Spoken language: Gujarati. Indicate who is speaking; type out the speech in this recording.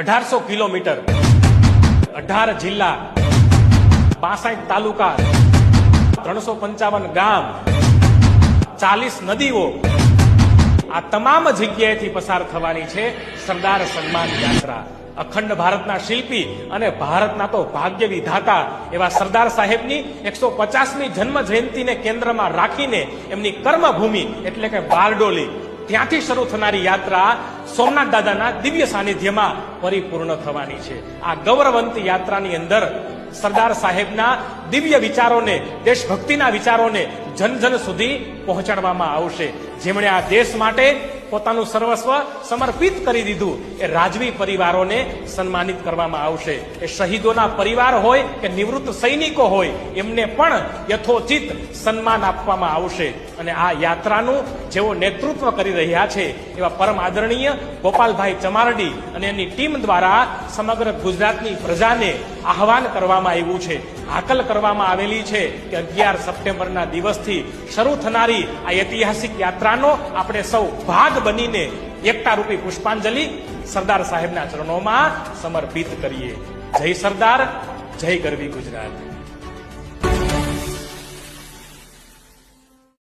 Speaker 1: અઢારસો કિલોમીટર. અઢાર જિલ્લા. બાસઠ તાલુકા. ત્રણસો પંચાવન ગામ. ચાલીસ નદીઓ. આ તમામ જગ્યાએથી પસાર થવાની છે સરદાર સન્માન યાત્રા. અખંડ ભારતના શિલ્પી અને ભારતના તો ભાગ્ય વિધાતા એવા સરદાર સાહેબની એકસો પચાસમી જન્મ જયંતિને કેન્દ્રમાં રાખીને એમની કર્મભૂમિ એટલે કે બારડોલી. ત્યાંથી શરૂ થનારી યાત્રા સોમનાથ દાદાના દિવ્ય સાનિધ્યમાં પરિપૂર્ણ થવાની છે. આ ગૌરવંત યાત્રાની અંદર સરદાર સાહેબના દિવ્ય વિચારોને, દેશભક્તિના વિચારોને જન જન સુધી પહોંચાડવામાં આવશે. જેમણે આ દેશ માટે પોતાનું સર્વસ્વ સમર્પિત કરી દીધું, એ રાજવી પરિવારોને સન્માનિત કરવામાં આવશે. એ શહીદોના પરિવાર હોય કે નિવૃત્ત સૈનિકો હોય, એમને પણ યથોચિત સન્માન આપવામાં આવશે. અને આ યાત્રાનું જેઓ નેતૃત્વ કરી રહ્યા છે, એવા પરમ આદરણીય ગોપાલભાઈ ચમારડી અને એની ટીમ દ્વારા સમગ્ર ગુજરાતની પ્રજાને આહવાન કરવામાં આવ્યું છે. હાકલ કરવામાં આવેલી છે કે અગિયાર સપ્ટેમ્બરના દિવસથી શરૂ થનારી આ ઐતિહાસિક યાત્રાનો આપણે સૌ ભાગ બનીને એકતા રૂપી પુષ્પાંજલિ સરદાર સાહેબના ચરણોમાં સમર્પિત કરીએ. જય સરદાર, જય ગરવી ગુજરાત.